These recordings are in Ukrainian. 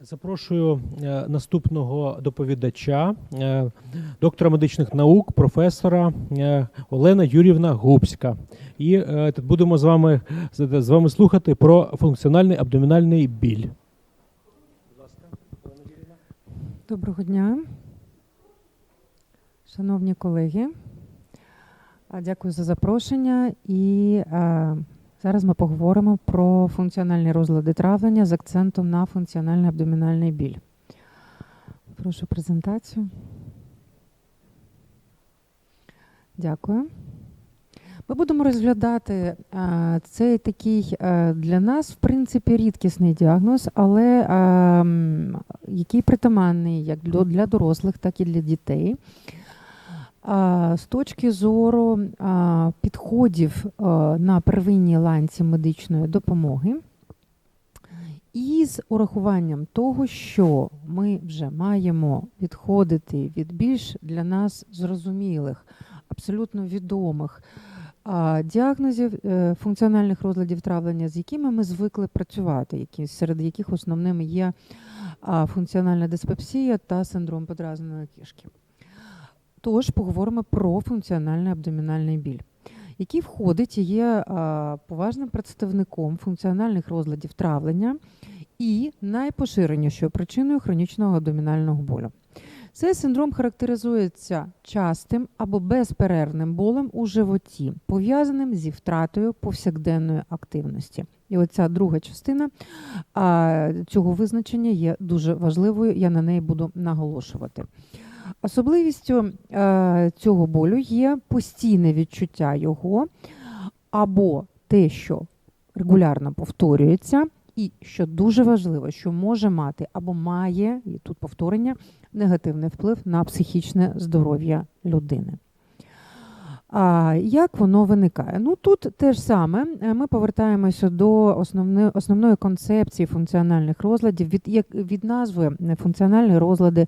Запрошую е, наступного доповідача, е, доктора медичних наук, професора е, Олена Юрівна Губська. І будемо з вами з вами слухати про функціональний абдомінальний біль. Доброго дня, шановні колеги. Дякую за запрошення. І зараз ми поговоримо про функціональні розлади травлення з акцентом на функціональний абдомінальний біль. Прошу презентацію. Дякую. Ми будемо розглядати цей такий для нас, в принципі, рідкісний діагноз, але який притаманний як для дорослих, так і для дітей. З точки зору підходів на первинній ланці медичної допомоги. І з урахуванням того, що ми вже маємо відходити від більш для нас зрозумілих, абсолютно відомих діагнозів е, функціональних розладів травлення, з якими ми звикли працювати, які, серед яких основними є функціональна диспепсія та синдром подразненої кишки. Тож поговоримо про функціональний абдомінальний біль, який входить і є поважним представником функціональних розладів травлення і найпоширенішою причиною хронічного абдомінального болю. Цей синдром характеризується частим або безперервним болем у животі, пов'язаним зі втратою повсякденної активності. І оця друга частина цього визначення є дуже важливою. Я на неї буду наголошувати. Особливістю е, цього болю є постійне відчуття його або те, що регулярно повторюється, і що дуже важливо, що може мати або має, і тут повторення, негативний вплив на психічне здоров'я людини. А як воно виникає? Ну тут те ж саме. Е, Ми повертаємося до основної, основної концепції функціональних розладів. Від, як, від назви е, функціональні розлади,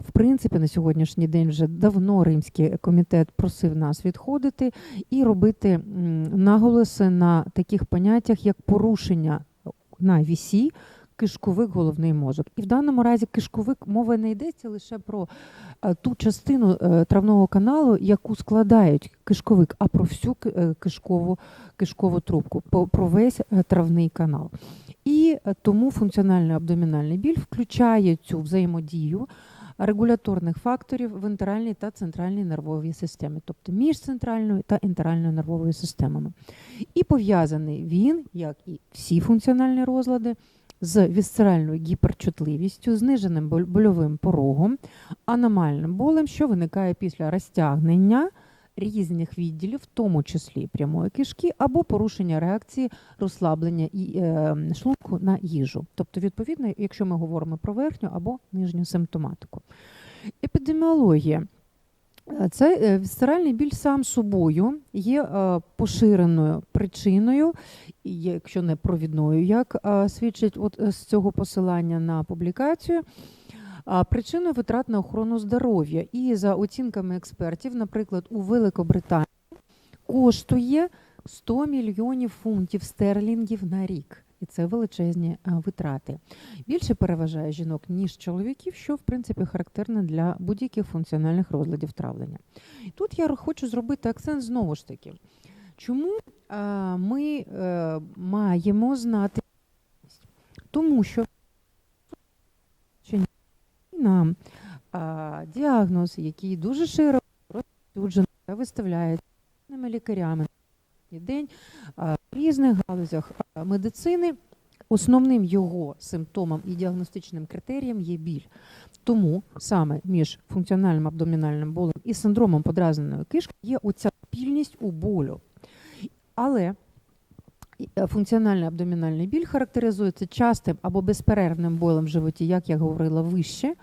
в принципі, на сьогоднішній день вже давно Римський комітет просив нас відходити і робити наголоси на таких поняттях, як порушення на вісі, кишковик, головний мозок. І в даному разі кишковик мова не йдеться лише про е, ту частину е, травного каналу, яку складають кишковик, а про всю е, кишкову, кишкову трубку, про весь травний канал. І тому функціональний абдомінальний біль включає цю взаємодію регуляторних факторів в інтеральній та центральній нервовій системі, тобто між центральною та інтеральною нервовою системами. І пов'язаний він, як і всі функціональні розлади, з вісцеральною гіперчутливістю, зниженим больовим порогом, аномальним болем, що виникає після розтягнення різних відділів, в тому числі прямої кишки, або порушення реакції розслаблення і е, шлунку на їжу. Тобто, відповідно, якщо ми говоримо про верхню або нижню симптоматику. Епідеміологія. Е, Це е, вісцеральний біль сам собою є е, поширеною причиною, якщо не провідною, як е, свідчить от е, з цього посилання на публікацію. Причиною витрат на охорону здоров'я. І за оцінками експертів, наприклад, у Великобританії коштує 100 мільйонів фунтів стерлінгів на рік. І це величезні е, витрати. Більше переважає жінок, ніж чоловіків, що в принципі характерно для будь-яких функціональних розладів травлення. І тут я хочу зробити акцент знову ж таки. Чому е, ми е, маємо знати? Тому що нам діагноз, який дуже широко розповсюджений та виставляється лікарями сьогоднішній день в різних галузях медицини, основним його симптомом і діагностичним критерієм є біль. Тому саме між функціональним абдомінальним болем і синдромом подразненої кишки є оця спільність у болю. Але е, функціональний абдомінальний біль характеризується частим або безперервним болем в животі, як я говорила вище,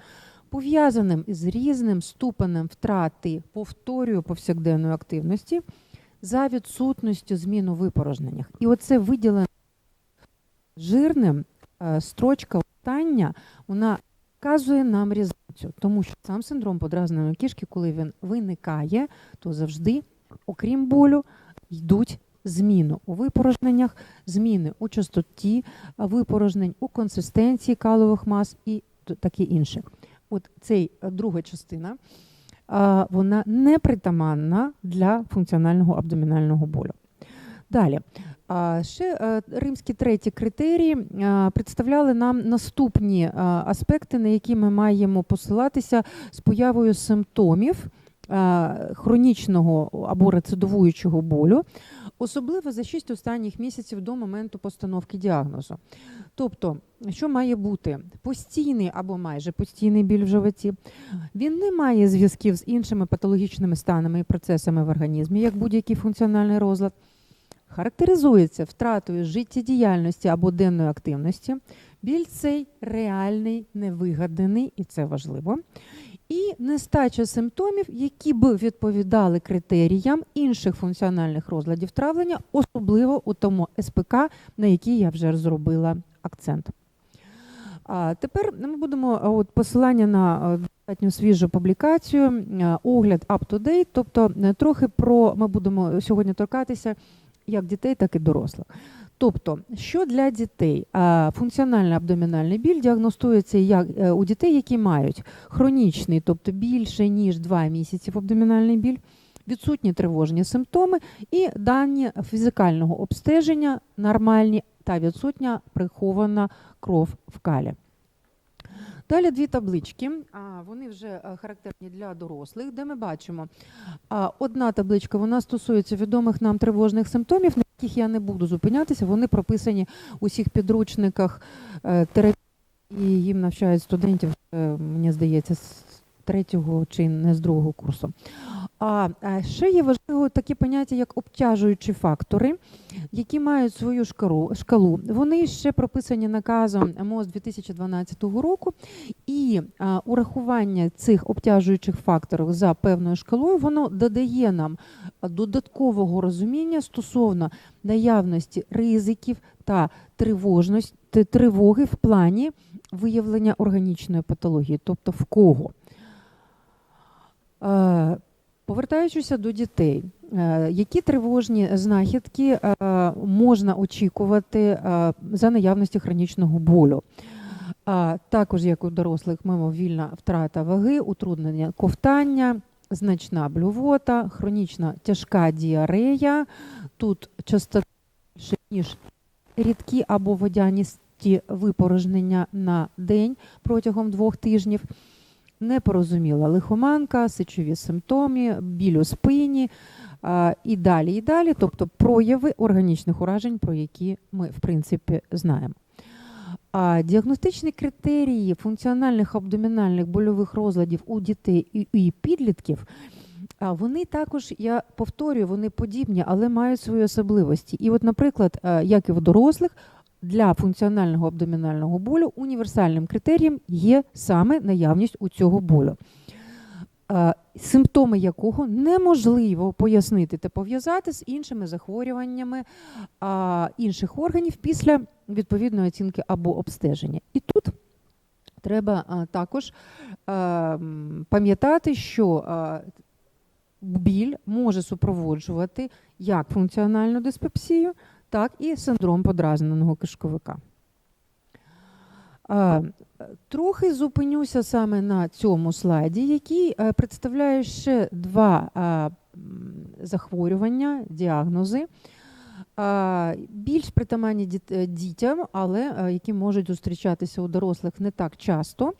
пов'язаним із різним ступенем втрати, повторюю, повсякденної активності за відсутністю змін у випорожненнях. І оце виділено жирним е, строчка остання, вона вказує нам різницю, тому що сам синдром подразненої кішки, коли він виникає, то завжди, окрім болю, йдуть зміну у випорожненнях, зміни у частоті випорожнень, у консистенції калових мас і таке інше. От цей е, друга частина, вона не притаманна для функціонального абдомінального болю. Далі. Ще римські треті критерії представляли нам наступні аспекти, на які ми маємо посилатися з появою симптомів хронічного або рецидивуючого болю, особливо за 6 останніх місяців до моменту постановки діагнозу. Тобто, що має бути постійний або майже постійний біль в животі, він не має зв'язків з іншими патологічними станами і процесами в організмі, як будь-який функціональний розлад характеризується втратою життєдіяльності або денної активності. Біль цей реальний, невигаданий, і це важливо. І нестача симптомів, які б відповідали критеріям інших функціональних розладів травлення, особливо у тому СПК, на який я вже зробила акцент. А тепер ми будемо от, посилання на достатньо свіжу публікацію, огляд up-to-date, тобто е, трохи про ми будемо сьогодні торкатися як дітей, так і дорослих. Тобто, що для дітей функціональний абдомінальний біль діагностується як е, у дітей, які мають хронічний, тобто більше ніж 2 місяці абдомінальний біль, відсутні тривожні симптоми і дані фізикального обстеження нормальні та відсутня прихована кров в калі. Далі дві таблички. А, Вони вже е, характерні для дорослих, де ми бачимо. а, Одна табличка вона стосується відомих нам тривожних симптомів, на яких я не буду зупинятися. Вони прописані у всіх підручниках е, терапії, і їм навчають студентів, е, мені здається, з третього чи не з другого курсу. А е, ще є важливо такі поняття, як обтяжуючі фактори, які мають свою шкалу. шкалу. Вони ще прописані наказом МОЗ 2012 року, і а, урахування цих обтяжуючих факторів за певною шкалою воно додає нам додаткового розуміння стосовно наявності ризиків та тривожності тривоги в плані виявлення органічної патології, тобто в кого. Повертаючися до дітей, е, які тривожні знахідки е, можна очікувати е, за наявності хронічного болю? А також, як у дорослих, мимовільна втрата ваги, утруднення ковтання, значна блювота, хронічна тяжка діарея. Тут більше, ніж рідкі або водяністі випорожнення на день протягом двох тижнів непорозуміла лихоманка, сечові симптоми, біль у спині і далі, і далі, тобто прояви органічних уражень, про які ми, в принципі, знаємо. А діагностичні критерії функціональних абдомінальних больових розладів у дітей і, підлітків. Вони також, я повторюю, вони подібні, але мають свої особливості. І, от, наприклад, як і в дорослих, для функціонального абдомінального болю універсальним критерієм є саме наявність у цього болю, е, симптоми якого неможливо пояснити та пов'язати з іншими захворюваннями а, інших органів після відповідної оцінки або обстеження. І тут треба а, також пам'ятати, що біль може супроводжувати як функціональну диспепсію, так і синдром подразненого кишковика. Трохи зупинюся саме на цьому слайді, який е, представляє ще два захворювання, діагнози, більш притаманні е, дітям, але е, які можуть зустрічатися у дорослих не так часто,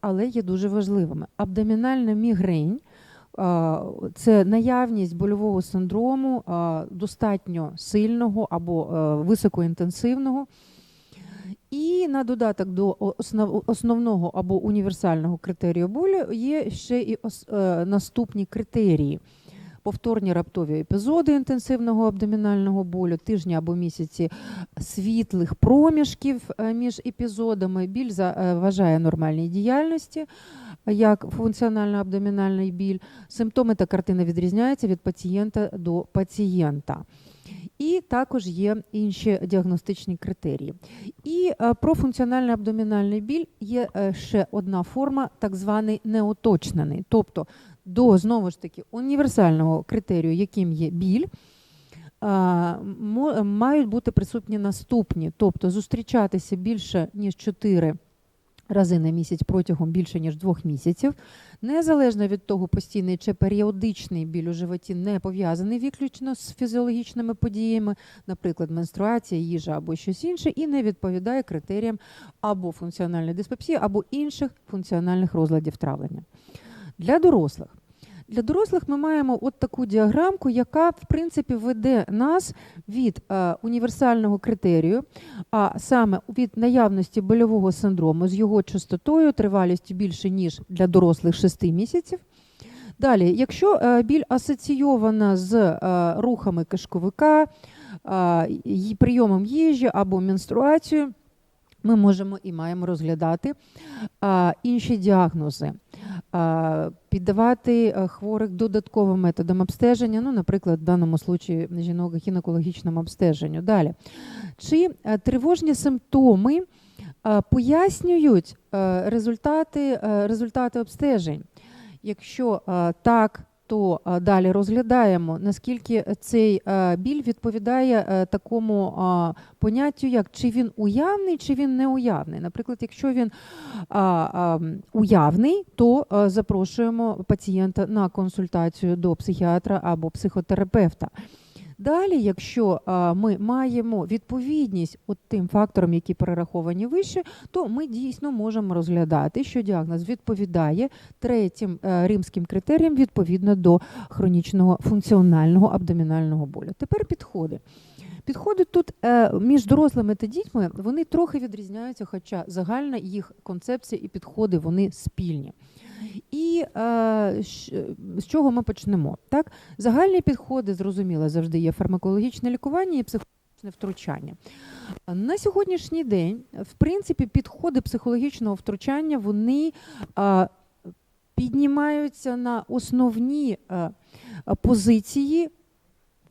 але є дуже важливими. Абдомінальна мігрень це наявність больового синдрому достатньо сильного або е, високоінтенсивного. І на додаток до основного або універсального критерію болю є ще і е, наступні критерії. Повторні раптові епізоди інтенсивного абдомінального болю, тижні або місяці світлих проміжків е, між епізодами. Біль заважає нормальній діяльності, як функціонально-абдомінальний біль. Симптоми та картина відрізняються від пацієнта до пацієнта. І також є інші діагностичні критерії. І е, про функціональний абдомінальний біль є е, ще одна форма, так званий неуточнений. Тобто до знову ж таки універсального критерію, яким є біль, мають бути присутні наступні, тобто зустрічатися більше ніж 4 рази на місяць протягом більше ніж двох місяців, незалежно від того, постійний чи періодичний біль у животі не пов'язаний виключно з фізіологічними подіями, наприклад, менструація, їжа або щось інше, і не відповідає критеріям або функціональної диспепсії, або інших функціональних розладів травлення. Для дорослих. Для дорослих ми маємо от таку діаграмку, яка в принципі веде нас від е, універсального критерію, а саме від наявності больового синдрому з його частотою, тривалістю більше ніж для дорослих 6 місяців. Далі, якщо е, біль асоційована з е, рухами кишковика, прийомом їжі або менструацією, ми можемо і маємо розглядати інші діагнози, піддавати е, хворих додатковим методам обстеження, ну, наприклад, в даному случаї жінок гінекологічному обстеженню. Далі. Чи е, тривожні симптоми е, пояснюють результати, результати обстежень? Якщо так, то е, далі розглядаємо, наскільки цей е, біль відповідає е, такому поняттю, як чи він уявний, чи він неуявний. Наприклад, якщо він уявний, то запрошуємо пацієнта на консультацію до психіатра або психотерапевта. Далі, якщо ми маємо відповідність от тим факторам, які перераховані вище, то ми дійсно можемо розглядати, що діагноз відповідає третім е, римським критеріям відповідно до хронічного функціонального абдомінального болю. Тепер підходи. Підходи тут е, між дорослими та дітьми вони трохи відрізняються, хоча загальна їх концепція і підходи вони спільні. І е, з чого ми почнемо? Так, загальні підходи, зрозуміло, завжди є фармакологічне лікування і психологічне втручання. На сьогоднішній день, в принципі, підходи психологічного втручання вони е, піднімаються на основні е, позиції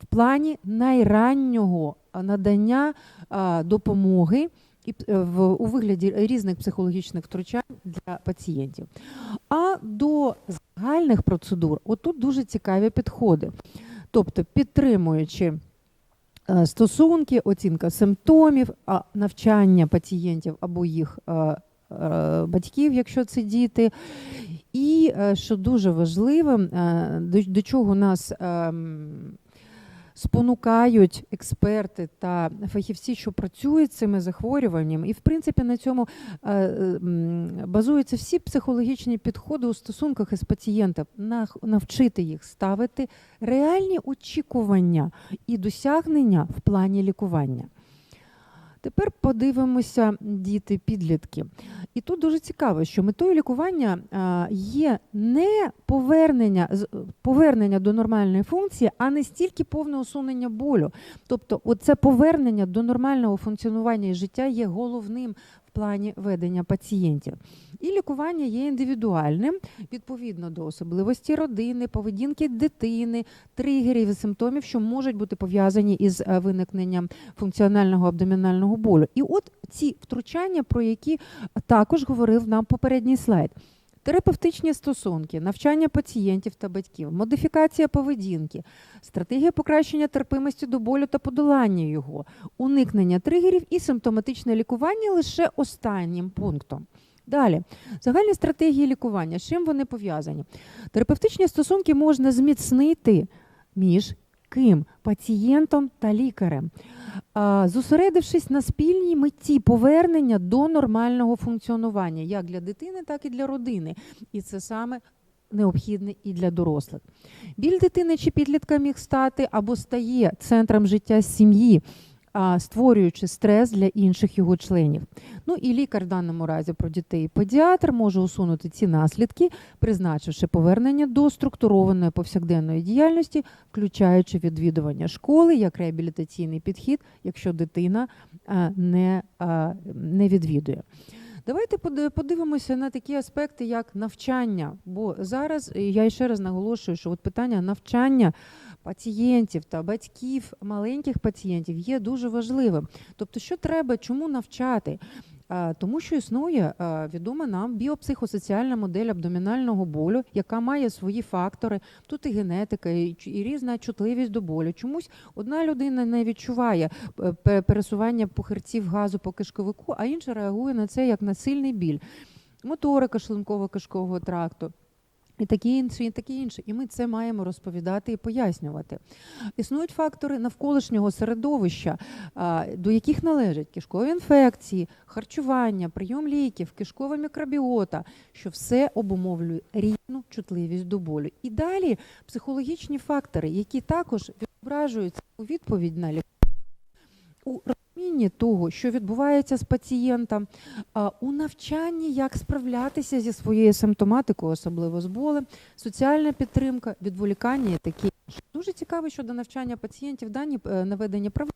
в плані найраннього надання а, допомоги і е, в, у вигляді різних психологічних втручань для пацієнтів. А до загальних процедур, отут дуже цікаві підходи. Тобто, підтримуючи е, стосунки, оцінка симптомів, навчання пацієнтів або їх е, батьків, якщо це діти. І що дуже важливим, до, до чого нас ем, спонукають експерти та фахівці, що працюють цими захворюваннями, і в принципі на цьому е, е, базуються всі психологічні підходи у стосунках із пацієнтом, навчити їх ставити реальні очікування і досягнення в плані лікування. Тепер подивимося діти підлітки. І тут дуже цікаво, що метою лікування є не повернення, повернення до нормальної функції, а не стільки повне усунення болю. Тобто, оце повернення до нормального функціонування і життя є головним плані ведення пацієнтів. І лікування є індивідуальним відповідно до особливості родини, поведінки дитини, тригерів і симптомів, що можуть бути пов'язані із е, виникненням функціонального абдомінального болю. І от ці втручання, про які також говорив нам попередній слайд. Терапевтичні стосунки, навчання пацієнтів та батьків, модифікація поведінки, стратегія покращення терпимості до болю та подолання його, уникнення тригерів і симптоматичне лікування лише останнім пунктом. Далі, загальні стратегії лікування. З чим вони пов'язані? Терапевтичні стосунки можна зміцнити між ким? Пацієнтом та лікарем, зосередившись на спільній меті повернення до нормального функціонування як для дитини, так і для родини. І це саме необхідне і для дорослих. Біль дитини чи підлітка міг стати або стає центром життя сім'ї, створюючи стрес для інших його членів. Ну і лікар в даному разі про дітей педіатр може усунути ці наслідки, призначивши повернення до структурованої повсякденної діяльності, включаючи відвідування школи як реабілітаційний підхід, якщо дитина не, не відвідує. Давайте подивимося на такі аспекти, як навчання. Бо зараз я ще раз наголошую, що от питання навчання пацієнтів та батьків маленьких пацієнтів є дуже важливим. Тобто, що треба, чому навчати? Тому що існує відома нам біопсихосоціальна модель абдомінального болю, яка має свої фактори. Тут і генетика, і, різна чутливість до болю. Чомусь одна людина не відчуває е, пересування пухирців газу по кишковику, а інша реагує на це як на сильний біль. Моторика шлунково-кишкового тракту. І такі інші, і такі інші. І ми це маємо розповідати і пояснювати. Існують фактори навколишнього середовища, до яких належать кишкові інфекції, харчування, прийом ліків, кишкова мікробіота, що все обумовлює різну чутливість до болю. І далі психологічні фактори, які також відображуються у відповідь на лікування. Розумінні того, що відбувається з пацієнтом, у навчанні, як справлятися зі своєю симптоматикою, особливо з болем, соціальна підтримка, відволікання і таке. Дуже цікаво щодо навчання пацієнтів дані е, наведення прав.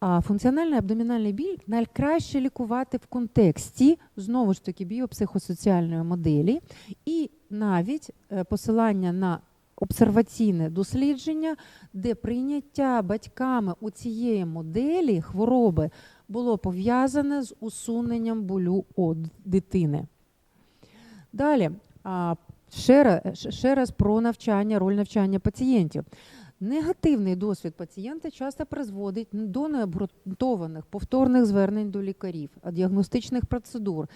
А функціональний абдомінальний біль найкраще лікувати в контексті знову ж таки біопсихосоціальної моделі, і навіть е, посилання на обсерваційне дослідження, де прийняття батьками у цієї моделі хвороби було пов'язане з усуненням болю од дитини. Далі, ще раз, ще раз про навчання, роль навчання пацієнтів. Негативний досвід пацієнта часто призводить до необґрунтованих повторних звернень до лікарів, діагностичних процедур,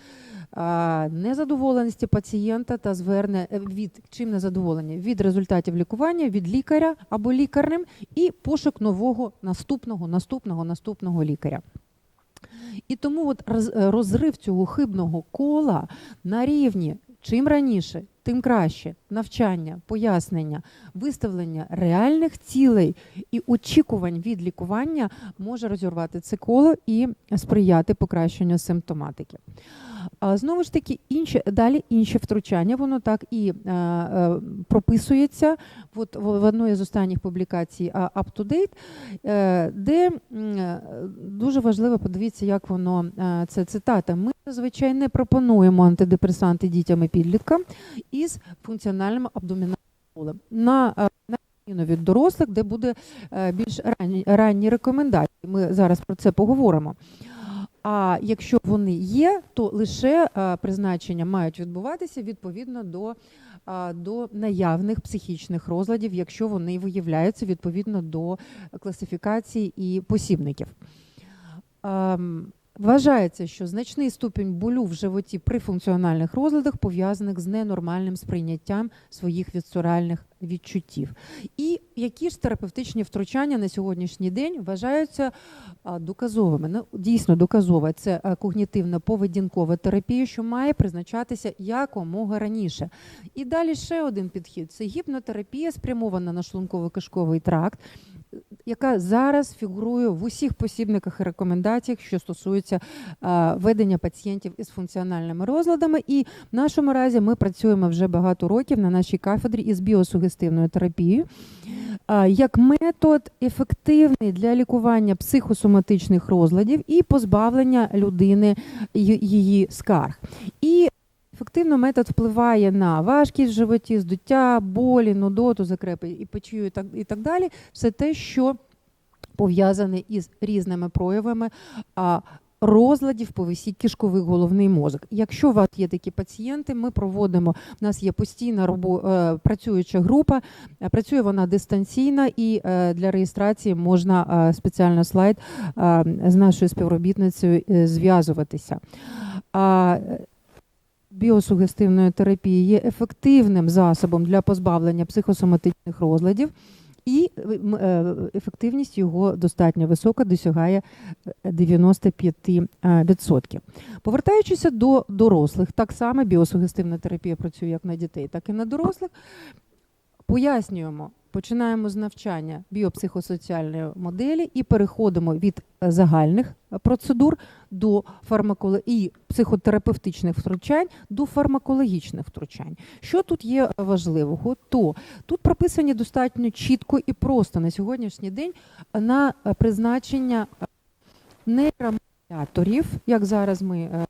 незадоволеності пацієнта та звернення від чим незадоволення? Від результатів лікування, від лікаря або лікарним і пошук нового наступного, наступного, наступного лікаря. І тому от е, розрив цього хибного кола на рівні чим раніше, тим краще навчання, пояснення, виставлення реальних цілей і очікувань від лікування може розірвати це коло і сприяти покращенню симптоматики. А знову ж таки, інші далі інші втручання, воно так і е, е, прописується. От в, одній з останніх публікацій Up to Date, е, де е, дуже важливо подивіться, як воно е, це цитата. Ми зазвичай не пропонуємо антидепресанти дітям і підліткам із функціональним абдомінальним болем. На е, від дорослих, де буде е, більш ранні, ранні рекомендації. Ми зараз про це поговоримо. А якщо вони є, то лише е, призначення мають відбуватися відповідно до, е, до наявних психічних розладів, якщо вони виявляються відповідно до класифікації і посібників. Вважається, що значний ступінь болю в животі при функціональних розладах пов'язаних з ненормальним сприйняттям своїх вісцеральних відчуттів. І які ж терапевтичні втручання на сьогоднішній день вважаються доказовими? Ну, дійсно доказова це а, когнітивно-поведінкова терапія, що має призначатися якомога раніше. І далі ще один підхід: це гіпнотерапія, спрямована на шлунково-кишковий тракт яка зараз фігурує в усіх посібниках і рекомендаціях, що стосуються ведення пацієнтів із функціональними розладами. І в нашому разі ми працюємо вже багато років на нашій кафедрі із біосугестивною терапією. Як метод ефективний для лікування психосоматичних розладів і позбавлення людини її скарг. І Ефективно метод впливає на важкість в животі, здуття, болі, нудоту, закрепи і печію і так, і так далі. Все те, що пов'язане із різними проявами а, розладів по висі кишковий головний мозок. Якщо у вас є такі пацієнти, ми проводимо. У нас є постійна робо, е, працююча група, е, працює вона дистанційно, і е, для реєстрації можна спеціально слайд з нашою співробітницею зв'язуватися. Е, біосугестивної терапії є ефективним засобом для позбавлення психосоматичних розладів, і е, е, ефективність його достатньо висока, досягає е, 95%. Повертаючися до дорослих, так само біосугестивна терапія працює як на дітей, так і на дорослих. Пояснюємо, починаємо з навчання біопсихосоціальної моделі і переходимо від е, загальних е, процедур до фармаколо... і психотерапевтичних втручань до фармакологічних втручань. Що тут є важливого? То тут прописані достатньо чітко і просто на сьогоднішній день на е, призначення е, нейромодуляторів, як зараз ми.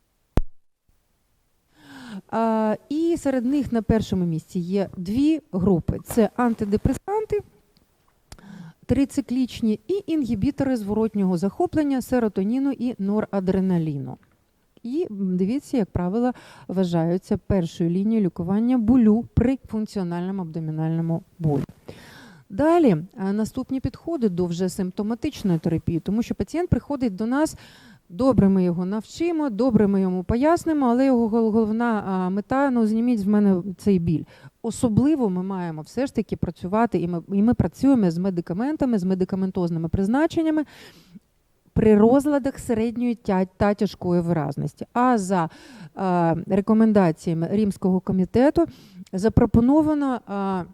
Серед них на першому місці є дві групи: це антидепресанти трициклічні і інгібітори зворотнього захоплення серотоніну і норадреналіну. І дивіться, як правило, вважаються першою лінією лікування болю при функціональному абдомінальному болі. Далі наступні підходи до вже симптоматичної терапії, тому що пацієнт приходить до нас. Добре, ми його навчимо, добре, ми йому пояснимо, але його головна мета ну зніміть з мене цей біль. Особливо ми маємо все ж таки працювати, і ми, і ми працюємо з медикаментами, з медикаментозними призначеннями при розладах середньої тя- та тяжкої виразності. А за е, рекомендаціями Римського комітету запропоновано е,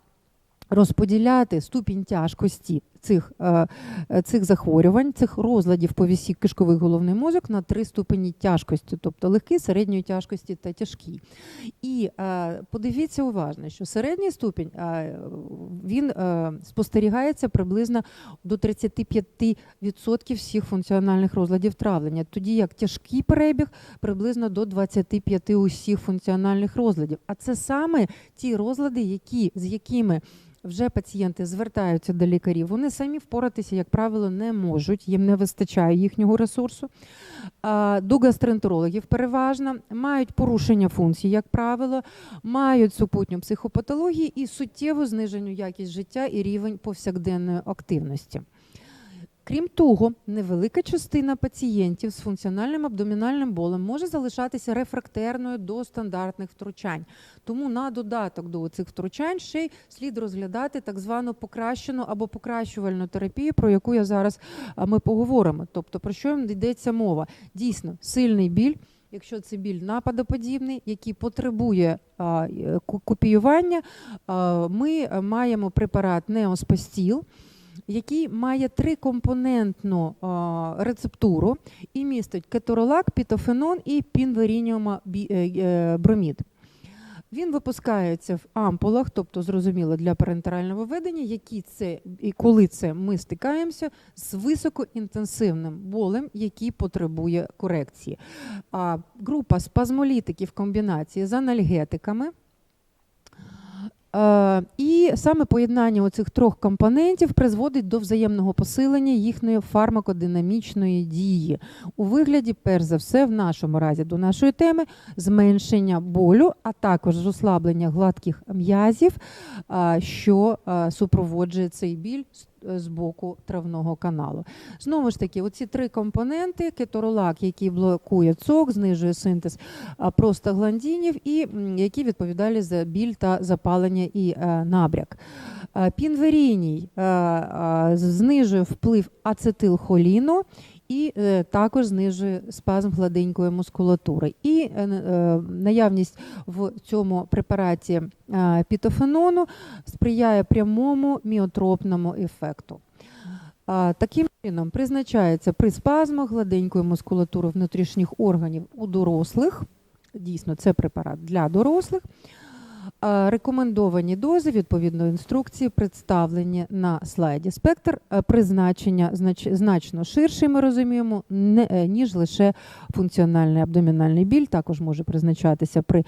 розподіляти ступінь тяжкості цих, е, е, цих захворювань, цих розладів повісік кишковий головний мозок на три ступені тяжкості, тобто легкий, середньої тяжкості та тяжкий. І е, подивіться уважно, що середній ступінь він спостерігається приблизно до 35% всіх функціональних розладів травлення, тоді як тяжкий перебіг приблизно до 25% усіх функціональних розладів. А це саме ті розлади, які, з якими вже пацієнти звертаються до лікарів, вони самі впоратися, як правило, не можуть, їм не вистачає їхнього ресурсу. До гастроентерологів переважно мають порушення функцій, як правило, мають супутню психопатологію і суттєво знижену якість життя і рівень повсякденної активності. Крім того, невелика частина пацієнтів з функціональним абдомінальним болем може залишатися рефрактерною до стандартних втручань. Тому на додаток до цих втручань ще й слід розглядати так звану покращену або покращувальну терапію, про яку я зараз ми поговоримо. Тобто про що йдеться мова? Дійсно, сильний біль. Якщо це біль нападоподібний, який потребує а, е, копіювання, а, ми маємо препарат Неоспастіл, який має трикомпонентну рецептуру і містить кеторолак, пітофенон і пінверініумобромід. Він випускається в ампулах, тобто зрозуміло для парентерального введення, які це і коли це ми стикаємося з високоінтенсивним болем, який потребує корекції. А, група спазмолітиків комбінації з анальгетиками. Е, І саме поєднання оцих трьох компонентів призводить до взаємного посилення їхньої фармакодинамічної дії. У вигляді, перш за все, в нашому разі до нашої теми, зменшення болю, а також розслаблення гладких м'язів, що супроводжує цей біль з- боку травного каналу. Знову ж таки, оці три компоненти: кеторолак, який блокує цок, знижує синтез простагландінів, і які відповідали за біль та запалення і е, набряк. Е, Пінверіній е, знижує вплив ацетилхоліну і е, також знижує спазм гладенької мускулатури. І е, е, наявність в цьому препараті пітофенону сприяє прямому міотропному ефекту. Таким чином призначається при спазмах гладенької мускулатури внутрішніх органів у дорослих. Дійсно, це препарат для дорослих. А, Рекомендовані дози відповідно інструкції представлені на слайді. Спектр е, призначення значно ширший, ми розуміємо, е, ніж лише функціональний абдомінальний біль. Також може призначатися при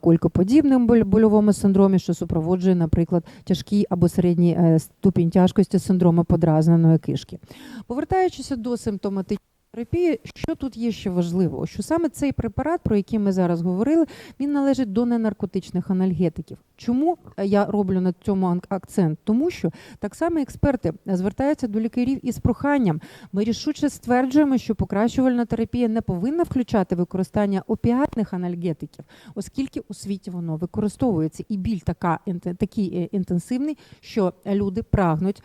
колькоподібному больовому синдромі, що супроводжує, наприклад, тяжкий або середній е, ступінь тяжкості синдрому подразненої кишки. Повертаючися до симптоматичної терапії, що тут є ще важливо? Що саме цей препарат, про який ми зараз говорили, він належить до ненаркотичних анальгетиків. Чому е, я роблю на цьому акцент? Тому що так само експерти звертаються до лікарів із проханням. Ми рішуче стверджуємо, що покращувальна терапія не повинна включати використання опіатних анальгетиків, оскільки у світі воно використовується, і біль така такий е, інтенсивний, що люди прагнуть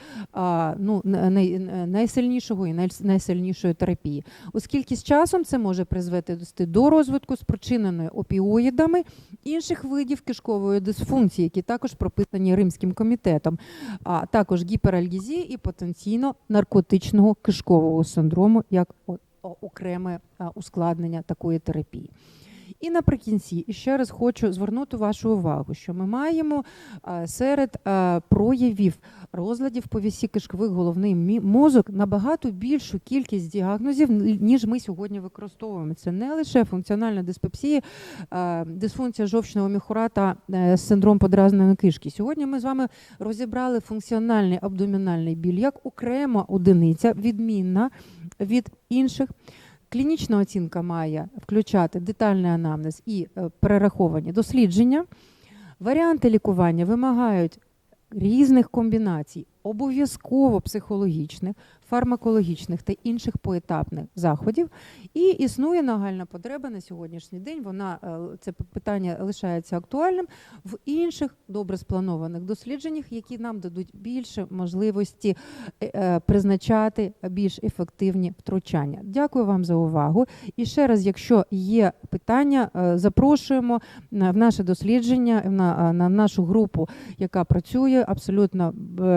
ну, най, найсильнішого і найсильнішої терапії, оскільки з часом це може призвести до розвитку спричиненої опіоїдами інших видів кишкової дисфункції, які також прописані Римським комітетом, а також гіперальгізії і потенційно наркотичного кишкового синдрому як окреме ускладнення такої терапії. І наприкінці ще раз хочу звернути вашу увагу, що ми маємо е, серед е, проявів розладів повісі кишкових головний мозок набагато більшу кількість діагнозів, ніж ми сьогодні використовуємо. Це не лише функціональна диспепсія, е, дисфункція жовчного міхура та синдром подразненої кишки. Сьогодні ми з вами розібрали функціональний абдомінальний біль як окрема одиниця, відмінна від інших. Клінічна оцінка має включати детальний анамнез і е, перераховані дослідження. Варіанти лікування вимагають різних комбінацій, обов'язково психологічних, фармакологічних та інших поетапних заходів. І існує нагальна потреба на сьогоднішній день. Вона е, це питання лишається актуальним в інших добре спланованих дослідженнях, які нам дадуть більше можливості е, е, призначати більш ефективні втручання. Дякую вам за увагу. І ще раз, якщо є питання, запрошуємо в наше дослідження, на, на нашу групу, яка працює абсолютно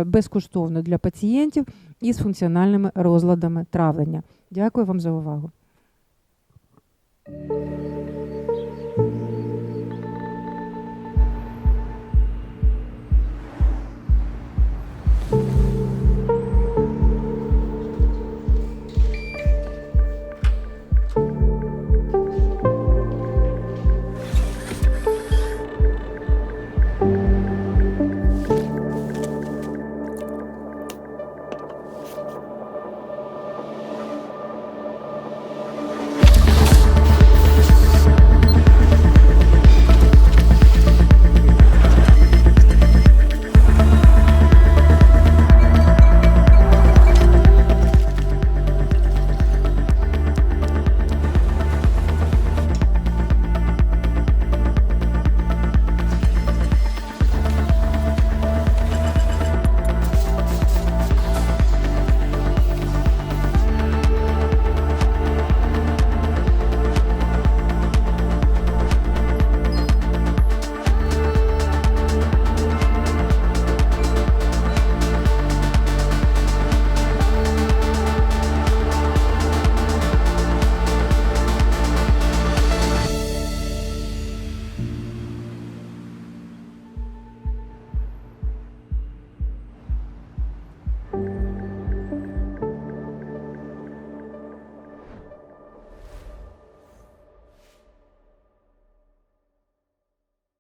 безкоштовно для пацієнтів із функціональними розладами травлення. Дякую вам за увагу.